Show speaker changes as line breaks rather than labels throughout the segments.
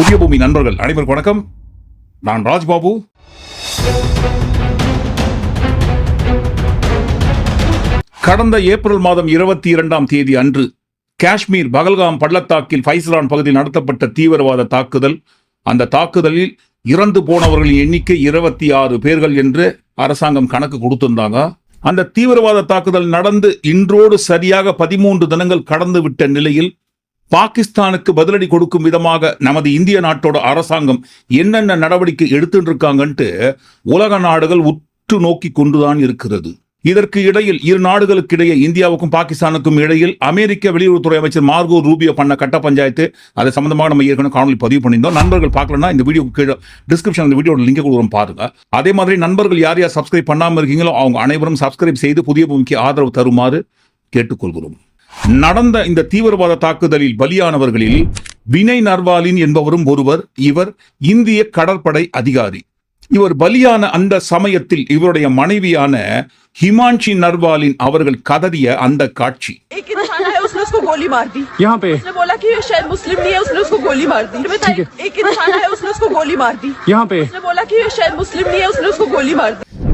புதிய பூமி நண்பர்கள் அனைவருக்கும் வணக்கம். நான் ராஜ்பாபு. கடந்த ஏப்ரல் மாதம் இருபத்தி இரண்டாம் தேதி அன்று காஷ்மீர் பகல்காம் பள்ளத்தாக்கில் ஃபைசலான் பகுதியில் நடத்தப்பட்ட தீவிரவாத தாக்குதல். அந்த தாக்குதலில் இறந்து போனவர்களின் எண்ணிக்கை இருபத்தி ஆறு பேர்கள் என்று அரசாங்கம் கணக்கு கொடுத்திருந்தாங்க. அந்த தீவிரவாத தாக்குதல் நடந்து இன்றோடு சரியாக பதிமூன்று தினங்கள் கடந்து விட்ட நிலையில் பாகிஸ்தானுக்கு பதிலடி கொடுக்கும் விதமாக நமது இந்திய நாட்டோட அரசாங்கம் என்னென்ன நடவடிக்கை எடுத்துட்டு இருக்காங்கன்ட்டு உலக நாடுகள் உற்று நோக்கி கொண்டுதான் இருக்கிறது. இதற்கு இடையில் இரு நாடுகளுக்கு இடையே இந்தியாவுக்கும் பாகிஸ்தானுக்கும் இடையில் அமெரிக்க வெளியுறவுத்துறை அமைச்சர் மார்கோ ரூபியோ பண்ண கட்ட பஞ்சாயத்து அது சம்பந்தமாக நம்ம ஏற்கனவே காணொலி பதிவு பண்ணியிருந்தோம். நண்பர்கள் பார்க்கலன்னா இந்த வீடியோ கீழே டிஸ்கிரிப்ஷன் இந்த வீடியோட லிங்க் கொடுக்குறோம் பாருங்க. அதே மாதிரி நண்பர்கள் யார் யார் சப்ஸ்கிரைப் பண்ணாமல் இருக்கீங்களோ அவங்க அனைவரும் சப்ஸ்கிரைப் செய்து புதிய பூமிக்கு ஆதரவு தருமாறு கேட்டுக்கொள்கிறோம். நடந்த இந்த தீவிரவாத தாக்குதலில் பலியானவர்களில் வினய் நர்வாலின் என்பவரும் ஒருவர் இவர் இந்திய கடற்படை அதிகாரி. இவர் பலியான அந்த சமயத்தில் இவருடைய மனைவியான ஹிமான்ஷி நர்வாலின் அவர்கள் கதறிய அந்த காட்சி.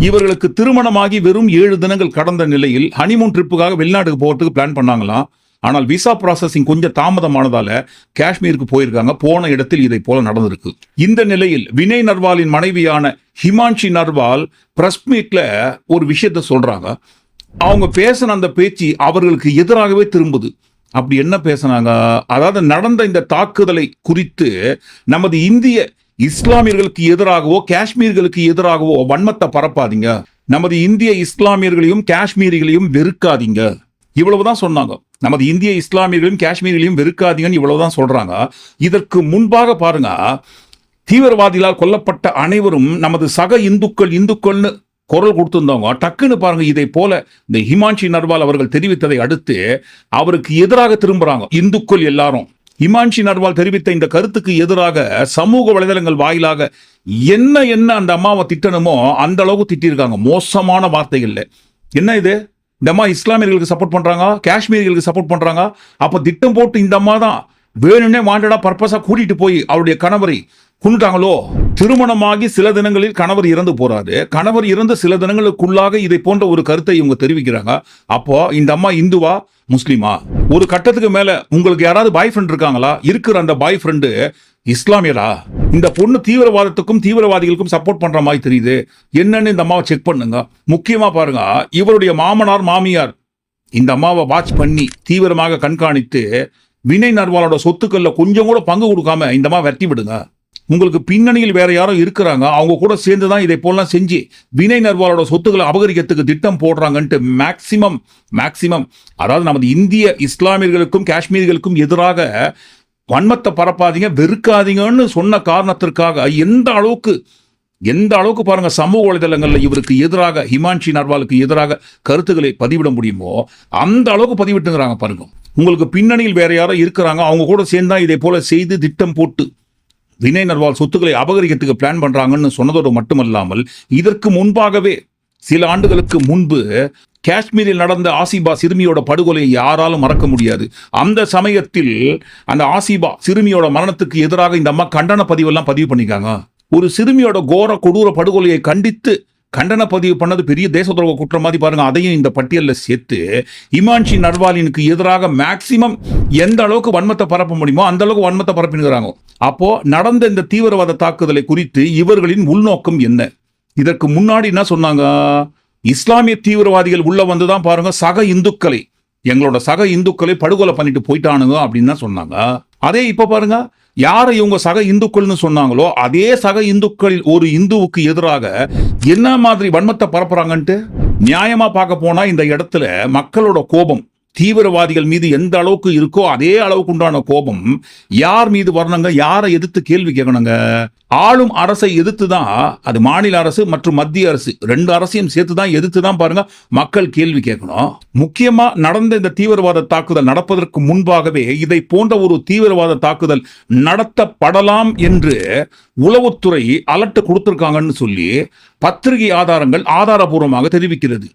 இவர்களுக்கு திருமணமாகி வெறும் ஏழு தினங்கள் கடந்த நிலையில் ஹனிமூன் ட்ரிப்புக்காக வெளிநாட்டுக்கு போகிறதுக்கு பிளான் பண்ணாங்களாம் ஆனால் விசா ப்ராசஸிங் கொஞ்சம் தாமதமானதால காஷ்மீருக்கு போயிருக்காங்க. போன இடத்தில் இதை போல நடந்திருக்கு. இந்த நிலையில் வினய் நர்வாலின் மனைவியான ஹிமான்ஷி நர்வால் பிரஸ் மீட்ல ஒரு விஷயத்த சொல்றாங்க. அவங்க பேசின அந்த பேச்சு அவர்களுக்கு எதிராகவே திரும்புது. அப்படி என்ன பேசினாங்க? அதாவது நடந்த இந்த தாக்குதலை குறித்து நமது இந்திய இஸ்லாமியர்களுக்கு எதிராகவோ காஷ்மீர்களுக்கு எதிராகவோ வன்மத்தை பரப்பாதீங்க. நமது இந்திய இஸ்லாமியர்களையும் காஷ்மீரிகளையும் வெறுக்காதீங்க. இவ்வளவுதான் சொன்னாங்க. நமது இந்திய இஸ்லாமியர்களையும் காஷ்மீரிகளையும் வெறுக்காதீங்கன்னு இவ்வளவுதான் சொல்றாங்க. இதற்கு முன்பாக பாருங்க தீவிரவாதிகளால் கொல்லப்பட்ட அனைவரும் நமது சக இந்துக்கள் இந்துக்கள்னு குரல் கொடுத்திருந்தவங்க. டக்குன்னு பாருங்க இதை போல இந்த ஹிமான்ஷி நர்வால் அவர்கள் தெரிவித்ததை அடுத்து அவருக்கு எதிராக திரும்புறாங்க. இந்துக்கள் எல்லாரும். இமான்ஷி நர்வால் தெரிவித்த இந்த கருத்துக்கு எதிராக சமூக வலைதளங்கள் வாயிலாக என்ன என்ன அந்த அம்மாவை திட்டணுமோ அந்த அளவுக்கு திட்டியிருக்காங்க. மோசமான வார்த்தைகள்ல. என்ன இது? இந்த அம்மா இஸ்லாமியர்களுக்கு சப்போர்ட் பண்றாங்க காஷ்மீரிகளுக்கு சப்போர்ட் பண்றாங்க அப்ப திட்டம் போட்டு இந்த அம்மா தான் வேணும்னே வாண்டடா பர்பஸா கூட்டிட்டு போய் அவருடைய கணவரை கொண்டுட்டாங்களோ திருமணமாகி சில தினங்களில் கணவர் இறந்து போறாரு. கணவர் இறந்து சில தினங்களுக்குள்ளாக இதை போன்ற ஒரு கருத்தை இவங்க தெரிவிக்கிறாங்க. அப்போ இந்த அம்மா இந்துவா முஸ்லீமா? ஒரு கட்டத்துக்கு மேல உங்களுக்கு யாராவது பாய் ஃப்ரெண்ட் இருக்காங்களா? இருக்கிற அந்த பாய் ஃப்ரெண்டு இஸ்லாமியரா? இந்த பொண்ணு தீவிரவாதத்துக்கும் தீவிரவாதிகளுக்கும் சப்போர்ட் பண்ற மாதிரி தெரியுது. என்னன்னு இந்த அம்மாவை செக் பண்ணுங்க. முக்கியமா பாருங்க இவருடைய மாமனார் மாமியார் இந்த அம்மாவை வாட்ச் பண்ணி தீவிரமாக கண்காணித்து வினய் நர்வாலோட சொத்துக்கள்ல கொஞ்சம் கூட பங்கு கொடுக்காம இந்த அம்மா வெட்டி விடுங்க. உங்களுக்கு பின்னணியில் வேற யாரோ இருக்கிறாங்க அவங்க கூட சேர்ந்து தான் இதை போலாம் செஞ்சு வினய் நர்வாலோட சொத்துக்களை அபகரிக்கிறதுக்கு திட்டம் போடுறாங்கன்ட்டு மேக்சிமம் மேக்சிமம் அதாவது நமது இந்திய இஸ்லாமியர்களுக்கும் காஷ்மீர்களுக்கும் எதிராக வன்மத்தை பரப்பாதீங்க வெறுக்காதீங்கன்னு சொன்ன காரணத்திற்காக எந்த அளவுக்கு எந்த அளவுக்கு பாருங்க சமூக வலைதளங்களில் இவருக்கு எதிராக ஹிமான்ஷி நர்வாலுக்கு எதிராக கருத்துக்களை பதிவிட முடியுமோ அந்த அளவுக்கு பதிவிட்டுங்கிறாங்க பாருங்க. உங்களுக்கு பின்னணியில் வேற யாரோ இருக்கிறாங்க அவங்க கூட சேர்ந்தா இதை போல செய்து திட்டம் போட்டு வினய் நர்வால் சொத்துக்களை அபகரிக்கிறதுக்கு பிளான் பண்றாங்கன்னு சொன்னதோடு மட்டுமல்லாமல் இதற்கு முன்பாகவே சில ஆண்டுகளுக்கு முன்பு காஷ்மீரில் நடந்த ஆசிபா சிறுமியோட படுகொலையை யாராலும் மறக்க முடியாது. அந்த சமயத்தில் அந்த ஆசிபா சிறுமியோட மரணத்துக்கு எதிராக இந்த அம்மா கண்டன பதிவெல்லாம் பதிவு பண்ணிருக்காங்க ஒரு சிறுமியோட கோர கொடூர படுகொலையை கண்டித்து கண்டன பதிவு பண்ணது பெரிய தேச துரோக குற்றம் மாதிரி பாருங்க. அதையும் இந்த பட்டியலில் சேர்த்து இமான்ஷி நர்வாலினுக்கு எதிராக மேக்சிமம் எந்த அளவுக்கு வன்மத்தை பரப்ப முடியுமோ அந்த அளவுக்கு வன்மத்தை பரப்பினுங்கிறாங்க அப்போ நடந்த இந்த தீவிரவாத தாக்குதலை குறித்து இவர்களின் உள்நோக்கம் என்ன? இதற்கு முன்னாடி என்ன சொன்னாங்க? இஸ்லாமிய தீவிரவாதிகள் உள்ள வந்து தான் பாருங்க சக இந்துக்களை எங்களோட சக இந்துக்களை படுகொலை பண்ணிட்டு போயிட்டானுங்க அப்படின்னு தான் சொன்னாங்க. அதே இப்ப பாருங்க யாரை இவங்க சக இந்துக்கள்னு சொன்னாங்களோ அதே சக இந்துக்களில் ஒரு இந்துவுக்கு எதிராக என்ன மாதிரி வன்மத்தை பரப்புறாங்கன்ட்டு? நியாயமா பார்க்க போனா இந்த இடத்துல மக்களோட கோபம். தீவிரவாதிகள் மீது எந்த அளவுக்கு இருக்கோ அதே அளவுக்கு உண்டான கோபம் யார் மீது வரணுங்க? யாரை எதிர்த்து கேள்வி கேட்கணுங்க? ஆளும் அரசை எதிர்த்து தான் அது மாநில அரசு மற்றும் மத்திய அரசு. ரெண்டு அரசையும் சேர்த்து தான் எதிர்த்து தான் பாருங்க. மக்கள் கேள்வி கேட்கணும். முக்கியமா நடந்த இந்த தீவிரவாத தாக்குதல் நடப்பதற்கு முன்பாகவே இதை போன்ற ஒரு தீவிரவாத தாக்குதல் நடத்தப்படலாம் என்று உளவுத்துறை அலர்ட் கொடுத்திருக்காங்கன்னு சொல்லி பத்திரிகை ஆதாரங்கள் ஆதாரபூர்வமாக தெரிவிக்கிறது.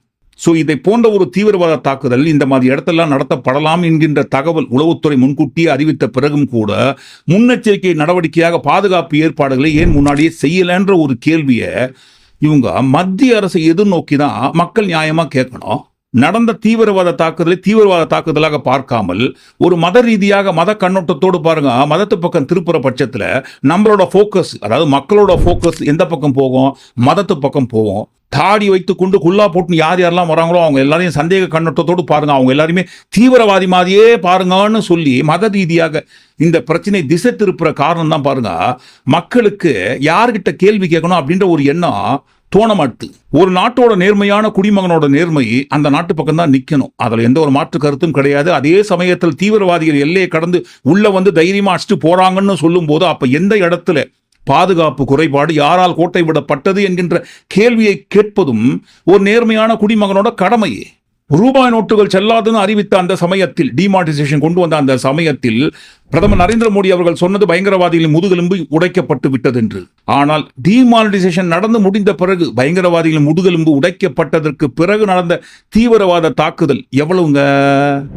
ஸோ இதை போன்ற ஒரு தீவிரவாத தாக்குதல் இந்த மாதிரி இடத்தெல்லாம் நடத்தப்படலாம் என்கின்ற தகவல் உளவுத்துறை முன்கூட்டியே அறிவித்த பிறகும் கூட முன்னெச்சரிக்கை நடவடிக்கையாக பாதுகாப்பு ஏற்பாடுகளை ஏன் முன்னாடியே செய்யலைன்ற ஒரு கேள்வியை இவங்க மத்திய அரசை எதிர்நோக்கி தான் மக்கள் நியாயமாக கேட்கணும். நடந்த தீவிரவாத தாக்குதலை தீவிரவாத தாக்குதலாக பார்க்காமல் ஒரு மத ரீதியாக மத கண்ணோட்டத்தோடு பாருங்க மதத்து பக்கம் திருப்புற பட்சத்தில் நம்மளோட ஃபோக்கஸ் அதாவது மக்களோட ஃபோக்கஸ் எந்த பக்கம் போகும்? மதத்து பக்கம் போகும். தாடி வைத்து கொண்டு குல்லா போட்டு யார் யாரெல்லாம் வராங்களோ அவங்க எல்லாரையும் சந்தேக கண்ணோட்டத்தோடு பாருங்க. அவங்க எல்லாருமே தீவிரவாதி மாதிரியே பாருங்கன்னு சொல்லி மத ரீதியாக இந்த பிரச்சனை திசை திருப்புற காரணம் தான் பாருங்க. மக்களுக்கு யார்கிட்ட கேள்வி கேட்கணும் அப்படின்ற ஒரு எண்ணம் தோணமாட்டு. ஒரு நாட்டோட நேர்மையான குடிமகனோட நேர்மை அந்த நாட்டு பக்கம் தான் நிற்கணும் அதில் எந்த ஒரு மாற்று கருத்தும் கிடையாது. அதே சமயத்தில் தீவிரவாதிகள் எல்லையை கடந்து உள்ளே வந்து தைரியமாக அடிச்சுட்டு போகிறாங்கன்னு சொல்லும்போது அப்போ எந்த இடத்துல பாதுகாப்பு குறைபாடு யாரால் கோட்டை விடப்பட்டது என்கின்ற கேள்வியை கேட்பதும் ஒரு நேர்மையான குடிமகனோட கடமையே. ரூபாய் நோட்டுகள் செல்லாதுன்னு அறிவித்த அந்த சமயத்தில் டிமானிட்டைசேஷன் கொண்டு வந்த அந்த சமயத்தில் பிரதமர் நரேந்திர மோடி அவர்கள் சொன்னது பயங்கரவாதிகளின் முதுகெலும்பு உடைக்கப்பட்டு விட்டது என்று ஆனால் டிமானிட்டைசேஷன் நடந்து முடிந்த பிறகு பயங்கரவாதிகளின் முதுகெலும்பு உடைக்கப்பட்டதற்கு பிறகு நடந்த தீவிரவாத தாக்குதல் எவ்வளவுங்க?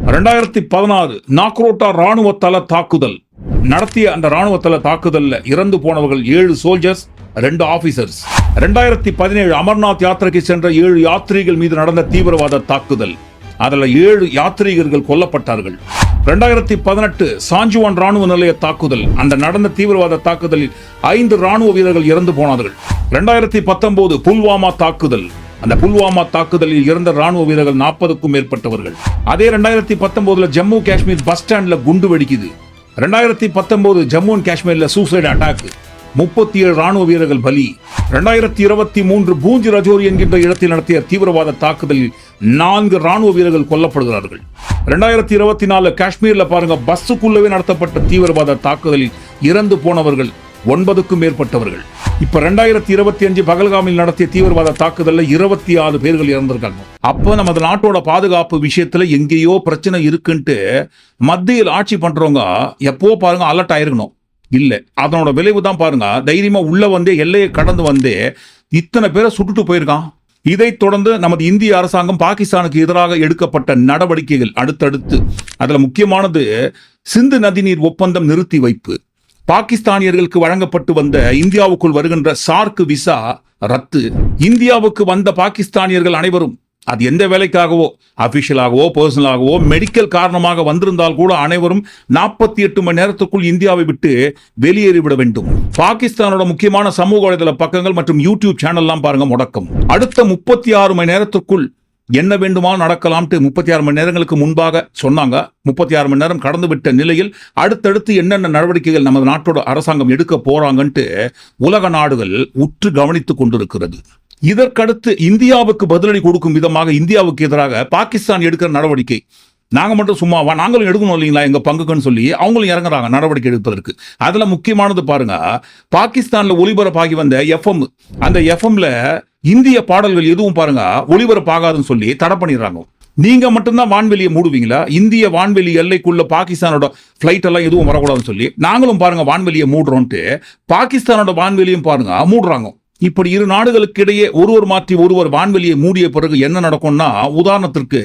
ரெண்டாயிரத்தி பதினாறு நாக்ரோட்டா ராணுவ தள தாக்குதல். நடத்திய அந்த ராணுவ தள தாக்குதல்ல இறந்து போனவர்கள் ஏழு சோல்ஜர்ஸ் ரெண்டு ஆபீசர்ஸ் ரெண்டாயிரத்தி பதினேழு அமர்நாத் யாத்திரைக்கு சென்ற ஏழு யாத்ரீகள் மீது நடந்த தீவிரவாத தாக்குதல். அதில் ஏழு யாத்ரீகர்கள் கொல்லப்பட்டார்கள். ரெண்டாயிரத்தி பதினெட்டு சாஞ்சுவான் ராணுவ நிலைய தாக்குதல். அந்த நடந்த தீவிரவாத தாக்குதலில் ஐந்து ராணுவ வீரர்கள் இறந்து போனார்கள். ரெண்டாயிரத்தி பத்தொன்பது புல்வாமா தாக்குதல். அந்த புல்வாமா தாக்குதலில் இறந்த ராணுவ வீரர்கள் நாற்பதுக்கும் மேற்பட்டவர்கள். அதே ரெண்டாயிரத்தி பத்தொன்பதுல ஜம்மு காஷ்மீர் பஸ் ஸ்டாண்ட்ல குண்டு வெடிக்குது. ரெண்டாயிரத்தி பத்தொன்பது ஜம்மு அண்ட் காஷ்மீர்ல சூசைட் அட்டாக் முப்பத்தி ஏழு ராணுவ வீரர்கள் பலி. ரெண்டாயிரத்தி இருபத்தி மூன்று பூஞ்சி ரஜோரி என்கின்ற இடத்தில் நடத்திய தீவிரவாத தாக்குதலில் நான்கு ராணுவ வீரர்கள் கொல்லப்படுகிறார்கள். ரெண்டாயிரத்தி இருபத்தி நாலு காஷ்மீர்ல பாருங்க பஸ்ஸுக்குள்ளவே நடத்தப்பட்ட தீவிரவாத தாக்குதலில் இறந்து போனவர்கள் ஒன்பதுக்கும் மேற்பட்டவர்கள். இப்ப ரெண்டாயிரத்தி இருபத்தி அஞ்சு பகல்காமில் நடத்திய தீவிரவாத தாக்குதல்ல இருபத்தி ஆறு பேர்கள் இறந்திருக்காங்க. அப்ப நமது நாட்டோட பாதுகாப்பு விஷயத்துல எங்கேயோ பிரச்சனை இருக்குன்ட்டு மத்தியில் ஆட்சி பண்றவங்க எப்போ பாருங்க அலர்ட் ஆயிருக்கணும். இல்லை. அதனோட விளைவு தான் பாருங்க. தைரியமா உள்ள வந்தே எல்லையை கடந்து வந்தே இத்தனை பேரை சுட்டுட்டு போயிருக்கான். இதைத் தொடர்ந்து நமது இந்திய அரசாங்கம் பாகிஸ்தானுக்கு எதிராக எடுக்கப்பட்ட நடவடிக்கைகள் அடுத்தடுத்து. அதுல முக்கியமானது சிந்து நதிநீர் ஒப்பந்தம் நிறுத்தி வைப்பு. பாகிஸ்தானியர்களுக்கு வழங்கப்பட்டு வந்த இந்தியாவுக்குள் வருகின்ற சார்க் விசா ரத்து. இந்தியாவுக்கு வந்த பாகிஸ்தானியர்கள் அனைவரும் அது எந்த வேலைக்காகவோ அஃபிஷியலாகவோ பர்சனலாகவோ மெடிக்கல் காரணமாக வந்திருந்தால் கூட அனைவரும் நாற்பத்தி எட்டு மணி நேரத்துக்குள் இந்தியாவை விட்டு வெளியேறிவிட வேண்டும். பாகிஸ்தானோட முக்கியமான சமூக வலைதள பக்கங்கள் மற்றும் யூடியூப் சேனல்லாம் பாருங்க முடக்கம். அடுத்த முப்பத்தி ஆறு மணி நேரத்துக்குள் என்ன வேண்டுமா நடக்கலாம்ட்டு முப்பத்தி ஆறு மணி நேரங்களுக்கு முன்பாக சொன்னாங்க. முப்பத்தி ஆறு மணி நேரம் கடந்து விட்ட நிலையில் அடுத்தடுத்து என்னென்ன நடவடிக்கைகள் நமது நாட்டோட அரசாங்கம் எடுக்க போறாங்கன்ட்டு உலக நாடுகள் உற்று கவனித்துக் கொண்டிருக்கிறது. இதற்கடுத்து இந்தியாவுக்கு பதிலடி கொடுக்கும் விதமாக இந்தியாவுக்கு எதிராக பாகிஸ்தான் எடுக்கிற நடவடிக்கை. நாங்கள் மட்டும் சும்மாவா? நாங்களும் எடுக்கணும் இல்லைங்களா? எங்கள் பங்குக்குன்னு சொல்லி அவங்களும் இறங்குறாங்க நடவடிக்கை எடுப்பதற்கு. அதில் முக்கியமானது பாருங்க பாகிஸ்தானில் ஒளிபரப்பாகி வந்த எஃப்எம் அந்த எஃப்எம்ல இந்திய பாடல்கள் எதுவும் பாருங்க ஒளிபரப்பாகாதுன்னு சொல்லி தடை பண்ணிடுறாங்க. நீங்க மட்டும்தான் வான்வெளியை மூடுவீங்களா? இந்திய வான்வெளி எல்லைக்குள்ள பாகிஸ்தானோட ஃபிளைட் எல்லாம் எதுவும் வரக்கூடாதுன்னு சொல்லி நாங்களும் பாருங்க வான்வெளியை மூடுறோன்ட்டு பாகிஸ்தானோட வான்வெளியும் பாருங்க மூடுறாங்க. இப்படி இரு நாடுகளுக்கு இடையே ஒருவர் மாற்றி ஒருவர் வான்வெளியை மூடிய பிறகு என்ன நடக்கும்னா உதாரணத்திற்கு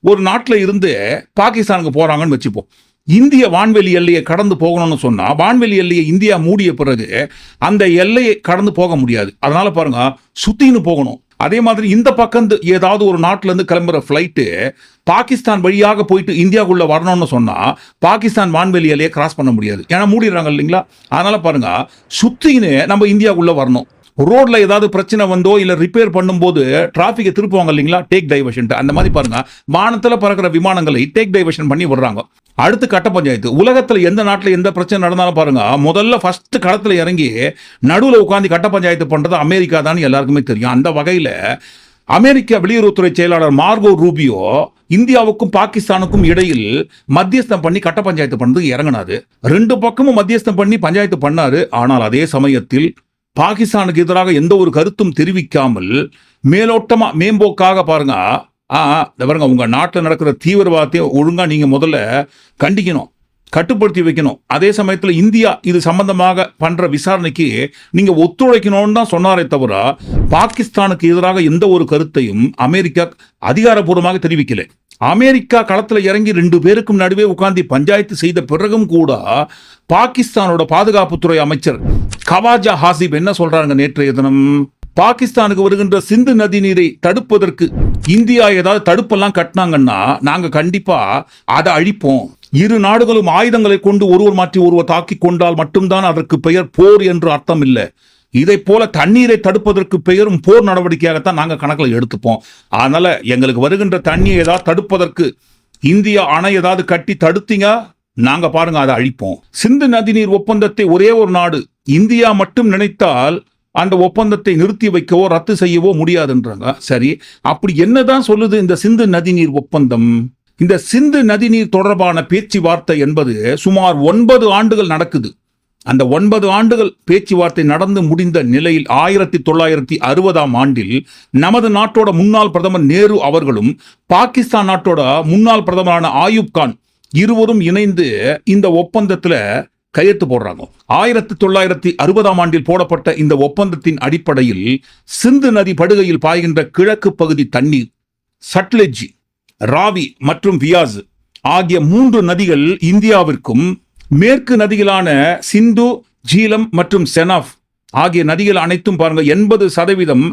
ஒரு நாட்டில் இருந்து பாகிஸ்தானுக்கு போறாங்கன்னு வச்சுப்போம். இந்திய வான்வெளி எல்லையை கடந்து போகணும்னு சொன்னா வான்வெளி எல்லையை இந்தியா மூடிய பிறகு அந்த எல்லையை கடந்து போக முடியாது. அதனால பாருங்க சுத்தின்னு போகணும். அதே மாதிரி இந்த பக்கம் ஏதாவது ஒரு நாட்டிலேருந்து கிளம்புற ஃபிளைட்டு பாகிஸ்தான் வழியாக போயிட்டு இந்தியாவுக்குள்ள வரணும்னு சொன்னால் பாகிஸ்தான் வான்வெளி எல்லையை கிராஸ் பண்ண முடியாது. ஏன்னா மூடிடுறாங்க இல்லைங்களா? அதனால பாருங்க சுத்தின்னு நம்ம இந்தியாவுக்குள்ள வரணும். ரோட்ல ஏதாவது பிரச்சனை வந்தோ இல்ல ரிப்பேர் பண்ணும்போது டிராஃபிக்கை திருப்புவாங்க இல்லைங்களா? டேக் டைவர்ஷன் அந்த மாதிரி பாருங்க. வானத்துல பறக்கிற விமானங்களை டேக் டைவர்ஷன் பண்ணி விடுறாங்க. அடுத்து கட்ட பஞ்சாயத்து. உலகத்தில் எந்த நாட்டில் எந்த பிரச்சனை நடந்தாலும் பாருங்க. முதல்ல ஃபர்ஸ்ட் களத்தில் இறங்கி நடுவில் உட்காந்து கட்ட பஞ்சாயத்து பண்ணுறது அமெரிக்கா தான் எல்லாருக்குமே தெரியும். அந்த வகையில் அமெரிக்க வெளியுறவுத்துறை செயலாளர் மார்கோ ரூபியோ இந்தியாவுக்கும் பாகிஸ்தானுக்கும் இடையில் மத்தியஸ்தம் பண்ணி கட்ட பஞ்சாயத்து பண்ணது இறங்கினாரு. ரெண்டு பக்கமும் மத்தியஸ்தம் பண்ணி பஞ்சாயத்து பண்ணாரு. ஆனால் அதே சமயத்தில் பாகிஸ்தானுக்கு எதிராக எந்த ஒரு கருத்தும் தெரிவிக்காமல் மேலோட்டமா மேம்போக்காக பாருங்க. ஆ பாருங்க உங்க நாட்டில் நடக்கிற தீவிரவாதத்தை ஒழுங்கா நீங்க முதல்ல கண்டிக்கணும் கட்டுப்படுத்தி வைக்கணும். அதே சமயத்தில் இந்தியா இது சம்பந்தமாக பண்ற விசாரணைக்கு நீங்க ஒத்துழைக்கணும்னு தான் சொன்னாரே தவிர பாகிஸ்தானுக்கு எதிராக எந்த ஒரு கருத்தையும் அமெரிக்கா அதிகாரப்பூர்வமாக தெரிவிக்கலை. அமெரிக்கா களத்துல இறங்கி ரெண்டு பேருக்கும் நடுவே உட்கார்ந்து பஞ்சாயத்து செய்த பிறகும் கூட பாகிஸ்தானோட பாதுகாப்புத்துறை அமைச்சர் கவாஜா ஹாசிப் என்ன சொல்றாங்க நேற்றைய தினம்? பாகிஸ்தானுக்கு வருகின்ற சிந்து நதி நீரை தடுப்பதற்கு இந்தியா ஏதாவது தடுப்பெல்லாம் கட்டினாங்கன்னா நாங்க கண்டிப்பா அதை அழிப்போம். இரு நாடுகளும் ஆயுதங்களை கொண்டு ஒருவர் மாற்றி ஒருவர் தாக்கி கொண்டால் மட்டும்தான் அதற்கு பெயர் போர் என்று அர்த்தம் இல்லை. இதை போல தண்ணீரை தடுப்பதற்கு பெயரும் போர் நடவடிக்கையாகத்தான் நாங்கள் கணக்கில் எடுத்துப்போம். அதனால எங்களுக்கு வருகின்ற தண்ணியை ஏதாவது தடுப்பதற்கு இந்தியா அணை ஏதாவது கட்டி தடுத்தீங்க நாங்க பாருங்க அதை அழிப்போம். சிந்து நதிநீர் ஒப்பந்தத்தை ஒரே ஒரு நாடு இந்தியா மட்டும் நினைத்தால் அந்த ஒப்பந்தத்தை நிறுத்தி வைக்கவோ ரத்து செய்யவோ முடியாதுன்றாங்க. சரி அப்படி என்னதான் சொல்லுது இந்த சிந்து நதிநீர் ஒப்பந்தம்? இந்த சிந்து நதிநீர் தொடர்பான பேச்சுவார்த்தை என்பது சுமார் ஒன்பது ஆண்டுகள் நடக்குது. அந்த ஒன்பது ஆண்டுகள் பேச்சுவார்த்தை நடந்து முடிந்த நிலையில் ஆயிரத்தி தொள்ளாயிரத்தி அறுபதாம் ஆண்டில் நமது நாட்டோட முன்னாள் பிரதமர் நேரு அவர்களும் பாகிஸ்தான் நாட்டோட முன்னாள் பிரதமரான ஆயுப் கான் இருவரும் இணைந்து இந்த ஒப்பந்தத்தில் கையெழுத்து போடுறாங்க. ஆயிரத்தி தொள்ளாயிரத்தி அறுபதாம் ஆண்டில் போடப்பட்ட இந்த ஒப்பந்தத்தின் அடிப்படையில் சிந்து நதி படுகையில் பாய்கின்ற கிழக்கு பகுதி தண்ணீர் சட்லெஜ் ராவி மற்றும் வியாஸ் ஆகிய மூன்று நதிகள் இந்தியாவிற்கும் மேற்கு நதிகளான சிந்து ஜீலம் மற்றும் செனாஃப் ஆகிய நதிகள் அனைத்தும் பாருங்க எண்பது சதவீதம்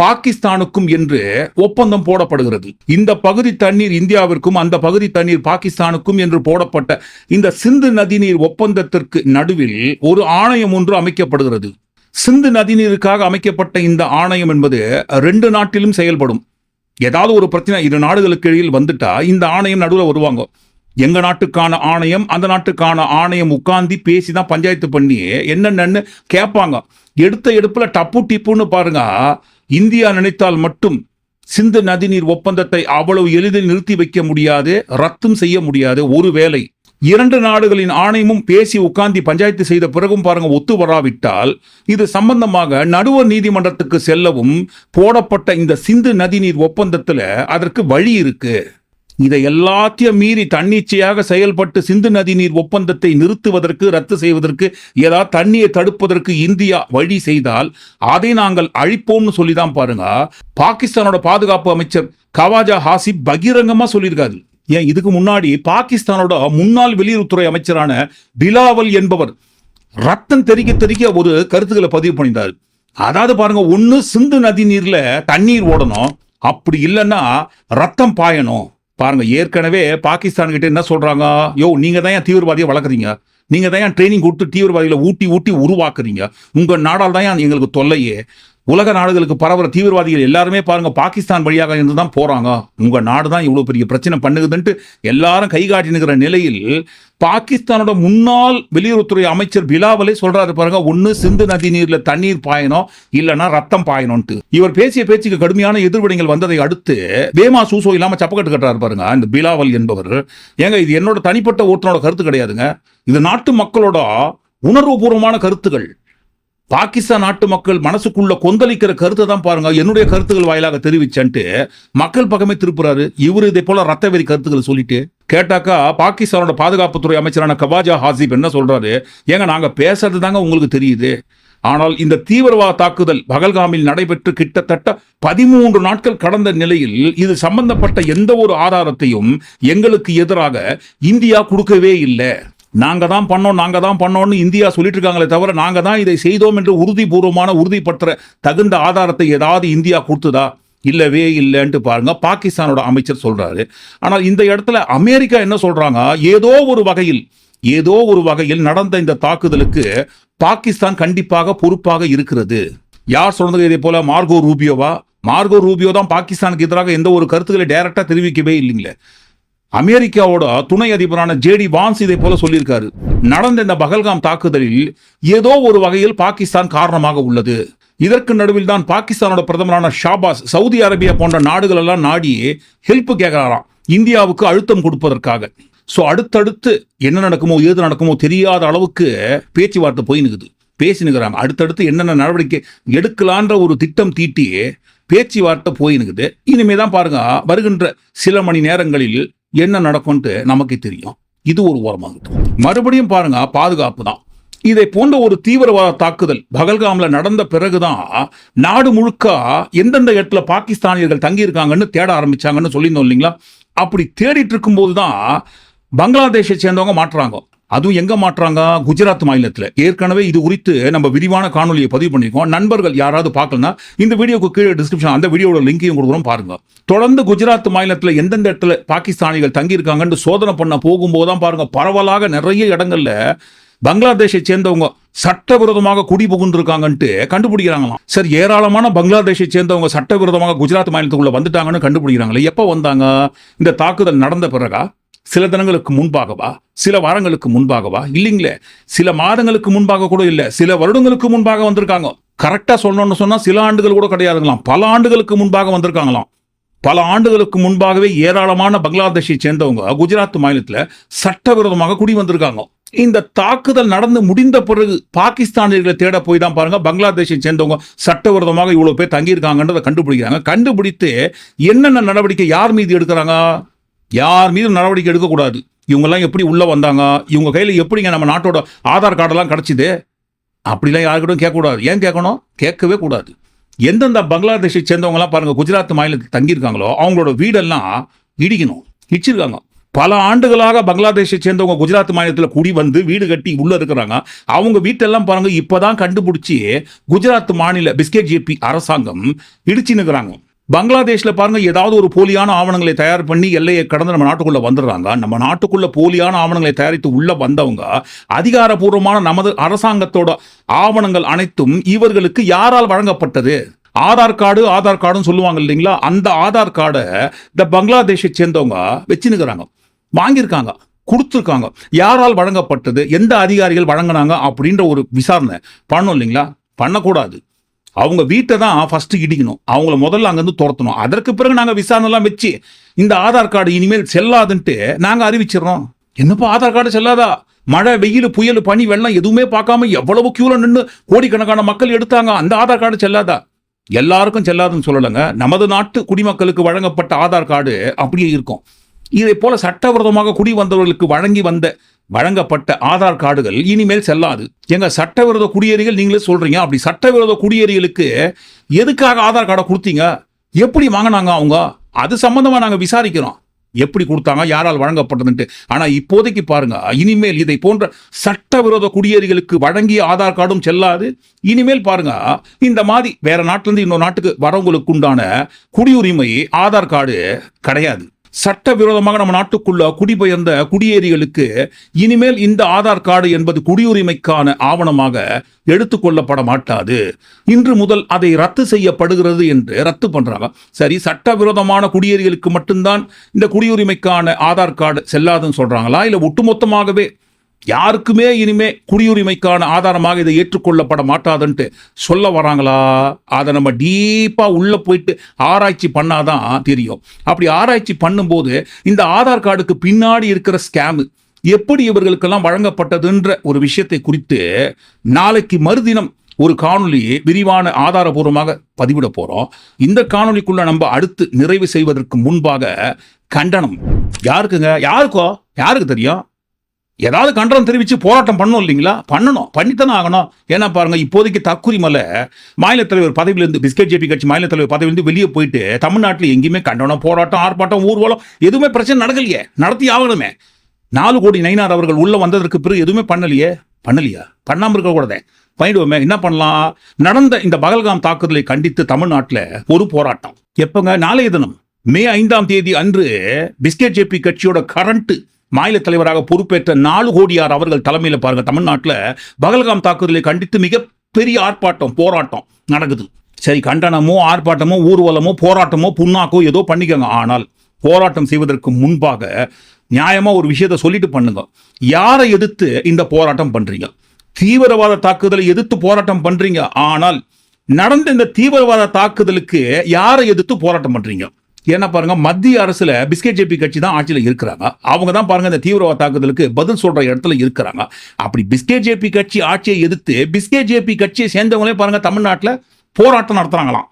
பாகிஸ்தானுக்கும் என்று ஒப்பந்தம் போடப்படுகிறது. இந்த பகுதி தண்ணீர் இந்தியாவிற்கும் அந்த பகுதி தண்ணீர் பாகிஸ்தானுக்கும் என்று போடப்பட்ட இந்த சிந்து நதிநீர் ஒப்பந்தத்திற்கு நடுவில் ஒரு ஆணையம் ஒன்று அமைக்கப்படுகிறது. சிந்து நதிநீருக்காக அமைக்கப்பட்ட இந்த ஆணையம் என்பது ரெண்டு நாட்டிலும் செயல்படும். ஏதாவது ஒரு பிரச்சனை இரு நாடுகளுக்கு இடையில் வந்துட்டா இந்த ஆணையம் நடுவில் வருவாங்க. எங்க நாட்டுக்கான ஆணையம் அந்த நாட்டுக்கான ஆணையம் உட்கார்ந்து பேசி தான் பஞ்சாயத்து பண்ணி என்னென்னு கேட்பாங்க. எடுத்த எடுப்பில் டப்பு டிப்புன்னு பாருங்க. இந்தியா நினைத்தால் மட்டும் சிந்து நதிநீர் ஒப்பந்தத்தை அவ்வளவு எளிதில் நிறுத்தி வைக்க முடியாது ரத்தும் செய்ய முடியாது. ஒருவேளை இரண்டு நாடுகளின் ஆணையமும் பேசி உட்கார்ந்து பஞ்சாயத்து செய்த பிறகும் பாருங்க ஒத்து வராவிட்டால் இது சம்பந்தமாக நடுவர் நீதிமன்றத்துக்கு செல்லவும் போடப்பட்ட இந்த சிந்து நதிநீர் ஒப்பந்தத்தில் அதற்கு வழி இருக்கு. இதை எல்லாத்தையும் மீறி தன்னிச்சையாக செயல்பட்டு சிந்து நதிநீர் ஒப்பந்தத்தை நிறுத்துவதற்கு ரத்து செய்வதற்கு ஏதாவது தண்ணியை தடுப்பதற்கு இந்தியா வழி செய்தால் அதை நாங்கள் அழிப்போம்னு சொல்லி தான் பாருங்க. பாகிஸ்தானோட பாதுகாப்பு அமைச்சர் கவாஜா ஹாசிப் பகிரங்கமா சொல்லியிருக்காரு. ஏன்? இதுக்கு முன்னாடி பாகிஸ்தானோட முன்னாள் வெளியுறவுத்துறை அமைச்சரான பிலாவல் என்பவர் ரத்தம் தெறிக்க தெறிக்க ஒரு கருத்துக்களை பதிவு பண்ணியிருந்தார். அதாவது பாருங்க ஒன்று சிந்து நதி நீர்ல தண்ணீர் ஓடணும் அப்படி இல்லைன்னா ரத்தம் பாயணும். பாருங்க ஏற்கனவே பாகிஸ்தான் கிட்ட என்ன சொல்றாங்க? யோ நீங்க தான் ஏன் தீவிரவாதியை வளர்க்குறீங்க? நீங்க தான் ஏன் ட்ரைனிங் கொடுத்து தீவிரவாதிகளை ஊட்டி ஊட்டி உருவாக்குறீங்க? உங்க நாடால் தான் எங்களுக்கு தொல்லையே? உலக நாடுகளுக்கு பரவுற தீவிரவாதிகள் எல்லாருமே பாருங்க பாகிஸ்தான் வழியாக இருந்து தான் போறாங்க. உங்க நாடு தான் இவ்வளவு பெரிய பிரச்சனை பண்ணுகுதுன்ட்டு எல்லாரும் கை காட்டினுக்கிற நிலையில் பாகிஸ்தானோட முன்னாள் வெளியுறவுத்துறை அமைச்சர் பிலாவலே சொல்றாரு பாருங்க ஒன்னு சிந்து நதி நீர்ல தண்ணீர் பாயணும் இல்லைன்னா ரத்தம் பாயணும்ட்டு. இவர் பேசிய பேச்சுக்கு கடுமையான எதிர்வினைகள் வந்ததை அடுத்து பேமா சூசோ இல்லாம சப்பக்கட்டு கட்டுறாரு பாருங்க இந்த பிலாவல் என்பவர். ஏங்க இது என்னோட தனிப்பட்ட ஒருத்தனோட கருத்து கிடையாதுங்க. இது நாட்டு மக்களோட உணர்வுபூர்வமான கருத்துகள். பாகிஸ்தான் நாட்டு மக்கள் மனசுக்குள்ள கொந்தளிக்கிற கருத்தை தான் பாருங்க. என்னுடைய கருத்துக்கள் வாயிலாக தெரிவிச்சன்ட்டு மக்கள் பக்கமே திருப்புறாரு. இவரு இதை போல ரத்த வெறி கருத்துக்கள் சொல்லிட்டு கேட்டாக்கா பாகிஸ்தானோட பாதுகாப்புத்துறை அமைச்சரான கவாஜா ஹாசிப் என்ன சொல்றாரு? ஏங்க நாங்க பேசுறது தாங்க உங்களுக்கு தெரியுது. ஆனால் இந்த தீவிரவாத தாக்குதல் பகல்காமில் நடைபெற்று கிட்டத்தட்ட பதிமூன்று நாட்கள் கடந்த நிலையில் இது சம்பந்தப்பட்ட எந்த ஒரு ஆதாரத்தையும் எங்களுக்கு எதிராக இந்தியா கொடுக்கவே இல்லை. நாங்க தான் பண்ணோம் நாங்கள் தான் பண்ணோம்னு இந்தியா சொல்லிட்டு இருக்காங்களே தவிர நாங்க தான் இதை செய்தோம் என்று உறுதிபூர்வமான உறுதிப்படுத்துற தகுந்த ஆதாரத்தை ஏதாவது இந்தியா கொடுத்ததா? இல்லவே இல்லைன்ட்டு பாருங்க. பாகிஸ்தானோட அமைச்சர் சொல்றாரு. ஆனால் இந்த இடத்துல அமெரிக்கா என்ன சொல்றாங்க? ஏதோ ஒரு வகையில் ஏதோ ஒரு வகையில் நடந்த இந்த தாக்குதலுக்கு பாகிஸ்தான் கண்டிப்பாக பொறுப்பாக இருக்கிறது. யார் சொன்னது இதே போல? மார்கோ ரூபியோவா? மார்கோ ரூபியோ தான் பாகிஸ்தானுக்கு எதிராக எந்த ஒரு கருத்துக்களை டைரக்டா தெரிவிக்கவே இல்லைங்களே. அமெரிக்காவோட துணை அதிபரான ஜேடி வான்ஸ் இதை போல சொல்லியிருக்காரு. நடந்த இந்த பகல்காம் தாக்குதலில் ஏதோ ஒரு வகையில் பாகிஸ்தான் காரணமாக உள்ளது. இதற்கு நடுவில் தான் பாகிஸ்தானோட பிரதமரான ஷாபாஸ் சவுதி அரேபியா போன்ற நாடுகள் எல்லாம் நாடி ஹெல்ப் கேட்கிறாராம். இந்தியாவுக்கு அழுத்தம் கொடுப்பதற்காக. ஸோ அடுத்தடுத்து என்ன நடக்குமோ ஏது நடக்குமோ தெரியாத அளவுக்கு பேச்சுவார்த்தை போயினுக்குது பேசினுக்கிறாங்க அடுத்தடுத்து என்னென்ன நடவடிக்கை எடுக்கலான்ற ஒரு திட்டம் தீட்டி பேச்சுவார்த்தை போயினுக்குது இனிமே தான் பாருங்க வருகின்ற சில மணி நேரங்களில் என்ன நடக்கும்ட்டு நமக்கு தெரியும். இது ஒரு ஓரமாகட்டும் மறுபடியும் பாருங்க பாதுகாப்பு தான். இதை போன்ற ஒரு தீவிரவாத தாக்குதல் பகல்காமில் நடந்த பிறகுதான் நாடு முழுக்க எந்தெந்த இடத்துல பாகிஸ்தானியர்கள் தங்கியிருக்காங்கன்னு தேட ஆரம்பிச்சாங்கன்னு சொல்லியிருந்தோம் இல்லைங்களா? அப்படி தேடிட்டு இருக்கும்போது தான் பங்களாதேஷை சேர்ந்தவங்க மாட்டுறாங்க அதுவும் எங்க மாற்றாங்க? குஜராத் மாநிலத்தில். ஏற்கனவே இது குறித்து நம்ம விரிவான காணொலியை பதிவு பண்ணியிருக்கோம். நண்பர்கள் யாராவது பார்க்கலன்னா இந்த வீடியோக்கு கீழே டிஸ்கிரிப்ஷன் அந்த வீடியோட லிங்கையும் கொடுக்குறோம் பாருங்க. தொடர்ந்து குஜராத் மாநிலத்தில் எந்தெந்த இடத்துல பாகிஸ்தானிகள் தங்கியிருக்காங்கன்னு சோதனை பண்ண போகும்போது தான் பாருங்க பரவலாக நிறைய இடங்கள்ல பங்களாதேஷை சேர்ந்தவங்க சட்டவிரோதமாக குடி புகுந்திருக்காங்கன்ட்டு கண்டுபிடிக்கிறாங்களாம். சார் ஏராளமான பங்களாதேஷை சேர்ந்தவங்க சட்டவிரோதமாக குஜராத் மாநிலத்துக்குள்ள வந்துட்டாங்கன்னு கண்டுபிடிக்கிறாங்களே. எப்போ வந்தாங்க? இந்த தாக்குதல் நடந்த பிறகா? சில தினங்களுக்கு முன்பாகவா? சில வாரங்களுக்கு முன்பாகவா? இல்லைங்களே. சில மாதங்களுக்கு முன்பாக கூட இல்லை. சில வருடங்களுக்கு முன்பாக வந்திருக்காங்க. கரெக்டாக சொல்லணும்னு சொன்னால் சில ஆண்டுகள் கூட கிடையாதுங்களாம். பல ஆண்டுகளுக்கு முன்பாக வந்திருக்காங்களாம். பல ஆண்டுகளுக்கு முன்பாகவே ஏராளமான பங்களாதேஷை சேர்ந்தவங்க குஜராத் மாநிலத்தில் சட்டவிரோதமாக குடி வந்திருக்காங்க. இந்த தாக்குதல் நடந்து முடிந்த பிறகு பாகிஸ்தானியர்களை தேட போய் தான் பாருங்க பங்களாதேஷை சேர்ந்தவங்க சட்டவிரோதமாக இவ்வளோ பேர் தங்கியிருக்காங்கன்றதை கண்டுபிடிக்கிறாங்க. கண்டுபிடித்து என்னென்ன நடவடிக்கை யார் மீது எடுக்கிறாங்க? யார் மீதும் நடவடிக்கை எடுக்கக்கூடாது. இவங்கெல்லாம் எப்படி உள்ளே வந்தாங்க? இவங்க கையில் எப்படிங்க நம்ம நாட்டோட ஆதார் கார்டெல்லாம் கிடச்சிது? அப்படிலாம் யாருக்கிட்டும் கேட்கக்கூடாது. ஏன் கேட்கணும்? கேட்கவே கூடாது. எந்தெந்த பங்களாதேஷை சேர்ந்தவங்கலாம் பாருங்கள் குஜராத் மாநிலத்தில் தங்கியிருக்காங்களோ அவங்களோட வீடெல்லாம் இடிக்கணும் இடிச்சிருக்காங்க. பல ஆண்டுகளாக பங்களாதேஷை சேர்ந்தவங்க குஜராத் மாநிலத்தில் குடி வந்து வீடு கட்டி உள்ளே இருக்கிறாங்க. அவங்க வீட்டெல்லாம் பாருங்கள் இப்போ தான் கண்டுபிடிச்சி குஜராத் மாநில பிஸ்கெட் ஜேபி அரசாங்கம் இடிச்சு நிற்கிறாங்க பங்களாதேஷில் பாருங்க ஏதாவது ஒரு போலியான ஆவணங்களை தயார் பண்ணி எல்லையை கடந்து நம்ம நாட்டுக்குள்ளே வந்துடுறாங்க. நம்ம நாட்டுக்குள்ளே போலியான ஆவணங்களை தயாரித்து உள்ளே வந்தவங்க அதிகாரப்பூர்வமான நமது அரசாங்கத்தோட ஆவணங்கள் அனைத்தும் இவர்களுக்கு யாரால் வழங்கப்பட்டது? ஆதார் கார்டு ஆதார் கார்டுன்னு சொல்லுவாங்க இல்லைங்களா? அந்த ஆதார் கார்டை இந்த பங்களாதேஷை சேர்ந்தவங்க வச்சுனுக்கிறாங்க வாங்கியிருக்காங்க கொடுத்துருக்காங்க. யாரால் வழங்கப்பட்டது? எந்த அதிகாரிகள் வழங்கினாங்க? அப்படின்ற ஒரு விசாரணை பண்ணணும் இல்லைங்களா? பண்ணக்கூடாது. அவங்க வீட்டை தான் ஃபஸ்ட்டு இடிக்கணும். அவங்கள முதல்ல அங்கேருந்து துரத்தணும். அதற்கு பிறகு நாங்கள் விசாரணைலாம் வச்சு இந்த ஆதார் கார்டு இனிமேல் செல்லாதுன்ட்டு நாங்கள் அறிவிச்சிடுறோம். என்னப்பா ஆதார் கார்டு செல்லாதா? மழை வெயில் புயல் பனி வெள்ளம் எதுவுமே பார்க்காம எவ்வளவு கியூவில் நின்று கோடிக்கணக்கான மக்கள் எடுத்தாங்க. அந்த ஆதார் கார்டு செல்லாதா? எல்லாருக்கும் செல்லாதுன்னு சொல்லலைங்க. நமது நாட்டு குடிமக்களுக்கு வழங்கப்பட்ட ஆதார் கார்டு அப்படியே இருக்கும். இதை போல சட்டவிரோதமாக குடி வந்தவர்களுக்கு வழங்கி வந்த வழங்கப்பட்ட ஆதார் கார்டுகள் இனிமேல் செல்லாது. எங்க சட்டவிரோத குடியேறிகள் நீங்களே சொல்றீங்க. அப்படி சட்டவிரோத குடியேறிகளுக்கு எதுக்காக ஆதார் கார்டை கொடுத்தீங்க? எப்படி வாங்கினாங்க அவங்க? அது சம்பந்தமா நாங்கள் விசாரிக்கிறோம். எப்படி கொடுத்தாங்க? யாரால் வழங்கப்பட்டதுன்ட்டு. ஆனால் இப்போதைக்கு பாருங்க இனிமேல் இதை போன்ற சட்டவிரோத குடியேறிகளுக்கு வழங்கிய ஆதார் கார்டும் செல்லாது. இனிமேல் பாருங்க இந்த மாதிரி வேற நாட்டிலிருந்து இன்னொரு நாட்டுக்கு வரவங்களுக்கு உண்டான குடியுரிமை ஆதார் கார்டு கிடையாது. சட்டவிரோதமாக நம்ம நாட்டுக்குள்ள குடிபெயர்ந்த குடியேறிகளுக்கு இனிமேல் இந்த ஆதார் கார்டு என்பது குடியுரிமைக்கான ஆவணமாக எடுத்துக்கொள்ளப்பட மாட்டாது. இன்று முதல் அதை ரத்து செய்யப்படுகிறது என்று ரத்து பண்றாங்க. சரி சட்டவிரோதமான குடியேறிகளுக்கு மட்டும்தான் இந்த குடியுரிமைக்கான ஆதார் கார்டு செல்லாதுன்னு சொல்றாங்களா? இல்ல ஒட்டுமொத்தமாகவே யாருக்குமே இனிமே குடியுரிமைக்கான ஆதாரமாக இதை ஏற்றுக்கொள்ளப்பட மாட்டாதுன்ட்டு சொல்ல வராங்களா? அதை நம்ம டீப்பாக உள்ளே போயிட்டு ஆராய்ச்சி பண்ணாதான் தெரியும். அப்படி ஆராய்ச்சி பண்ணும்போது இந்த ஆதார் கார்டுக்கு பின்னாடி இருக்கிற ஸ்கேமு எப்படி இவர்களுக்கெல்லாம் வழங்கப்பட்டதுன்ற ஒரு விஷயத்தை குறித்து நாளைக்கு மறுதினம் ஒரு காணொலி விரிவான ஆதாரபூர்வமாக பதிவிட போகிறோம் இந்த காணொளிக்குள்ள நம்ம அடுத்து நிறைவு செய்வதற்கு முன்பாக கண்டனம். யாருக்குங்க? யாருக்கோ? யாருக்கு தெரியும்? ஏதாவது கண்டனம் தெரிவித்து போராட்டம் பண்ணணும் இல்லைங்களா? பண்ணணும். பண்ணித்தானே ஆகணும். ஏன்னா பாருங்க இப்போதைக்கு தக்குரி மலை மாநில தலைவர் பதவியிலிருந்து பிஸ்கெட் ஜேபி கட்சி மாநில தலைவர் பதவியிலிருந்து வெளியே போயிட்டு தமிழ்நாட்டில் எங்கேயுமே கண்டனம் போராட்டம் ஆர்ப்பாட்டம் ஊர்வலம் எதுவுமே பிரச்சனை நடக்கலையே. நடத்தி ஆகணுமே. நாலு கோடி நயினார் அவர்கள் உள்ள வந்ததற்கு பிறகு எதுவுமே பண்ணலையே. பண்ணலையா? பண்ணாம இருக்க கூடாதே. பண்ணிடுவோமே. என்ன பண்ணலாம்? நடந்த இந்த பகல்காம் தாக்குதலை கண்டித்து தமிழ்நாட்டில் ஒரு போராட்டம். எப்பங்க? நாளைய தினம் மே ஐந்தாம் தேதி அன்று பிஸ்கெட் ஜேபி கட்சியோட கரண்ட்டு மாநில தலைவராக பொறுப்பேற்ற நாலு கோடியார் அவர்கள் தலைமையில் பாருங்க தமிழ்நாட்டில் பகல்காம் தாக்குதலை கண்டித்து மிகப்பெரிய ஆர்ப்பாட்டம் போராட்டம் நடக்குது. சரி கண்டனமோ ஆர்ப்பாட்டமோ ஊர்வலமோ போராட்டமோ புண்ணாக்கோ ஏதோ பண்ணிக்கோங்க. ஆனால் போராட்டம் செய்வதற்கு முன்பாக நியாயமாக ஒரு விஷயத்தை சொல்லிட்டு பண்ணுங்க. யாரை எதிர்த்து இந்த போராட்டம் பண்ணுறீங்க தீவிரவாத தாக்குதலை எதிர்த்து போராட்டம் பண்ணுறீங்க ஆனால் நடந்த இந்த தீவிரவாத தாக்குதலுக்கு யாரை எதிர்த்து போராட்டம் பண்ணுறீங்க ஏன்னா பாருங்க மத்திய அரசுல பிஸ்கெட் ஜேபி கட்சி தான் ஆட்சியில இருக்கிறாங்க. அவங்க தான் பாருங்க இந்த தீவிரவாத தாக்குதலுக்கு பதில் சொல்ற இடத்துல இருக்கிறாங்க. அப்படி பிஸ்கெட் ஜேபி கட்சி ஆட்சியை எதிர்த்து பிஸ்கெட் ஜேபி கட்சியை சேர்ந்தவங்களே பாருங்க தமிழ்நாட்டுல போராட்டம் நடத்துறாங்களாம்.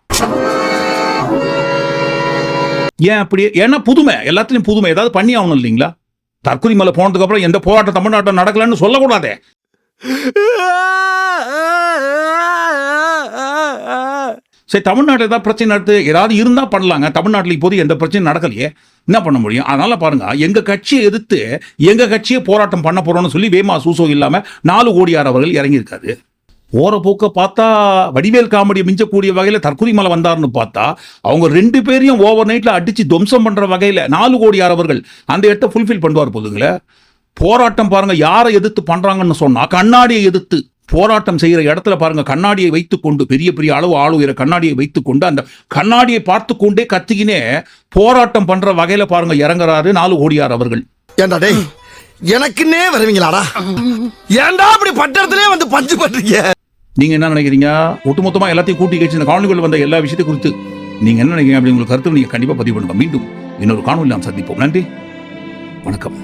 ஏன் அப்படி? ஏன்னா புதுமை எல்லாத்துலயும் புதுமை. ஏதாவது பண்ணி ஆகணும் இல்லைங்களா? தற்கொலை மலை போனதுக்கு அப்புறம் எந்த போராட்டம் தமிழ்நாட்டில் நடக்கலன்னு சொல்லக்கூடாதே. சரி தமிழ்நாட்டில் ஏதாவது பிரச்சனை நடத்து ஏதாவது இருந்தால் பண்ணலாங்க. தமிழ்நாட்டில் இப்போது எந்த பிரச்சனையும் நடக்கலையே. என்ன பண்ண முடியும்? அதனால் பாருங்கள் எங்கள் கட்சியை எதிர்த்து எங்கள் கட்சியை போராட்டம் பண்ண போகிறோம்னு சொல்லி வேமா சூசோ இல்லாமல் நாலு கோடியார் அவர்கள் இறங்கியிருக்காரு. ஓரப்போக்கை பார்த்தா வடிவேல் காமெடியை மிஞ்சக்கூடிய வகையில் தற்கொலை மலை வந்தாருன்னு பார்த்தா அவங்க ரெண்டு பேரையும் ஓவர் நைட்டில் அடித்து துவம்சம் பண்ணுற வகையில் நாலு கோடியார் அவர்கள் அந்த இடத்த ஃபுல்ஃபில் பண்ணுவார் போதுங்களே. போராட்டம் பாருங்கள் யாரை எதிர்த்து பண்ணுறாங்கன்னு சொன்னால் கண்ணாடியை எதிர்த்து. போராட்டம் செய்யற இடத்துல பாருங்க கண்ணாடியை வைத்துக்கொண்டு பெரிய பெரிய அளவு ஆளு உயர கண்ணாடியை வைத்துக்கொண்டு அந்த கண்ணாடியை பார்த்து கொண்டே கத்திக்கினே போராட்டம் பண்ற வகையில பாருங்க இறங்குறாரு நாலு கோடியார் அவர்கள்.
ஏண்டா டேய் எனக்குன்னே வருவீங்களாடா? ஏன்டா அப்படி பட்டத்திலே வந்து பஞ்சு பண்றீங்க?
நீங்க என்ன நினைக்கிறீங்க? ஒட்டுமொத்தமா எல்லாத்தையும் கூட்டி கழிச்சு இந்த காணொலிகள் வந்த எல்லா விஷயத்தை குறித்து நீங்க என்ன நினைக்கிறீங்க? அப்படி உங்களுக்கு கருத்து நீங்க கண்டிப்பா பதிவு பண்ணுங்க. மீண்டும் இன்னொரு காணொலி நாம் சந்திப்போம். நன்றி. வணக்கம்.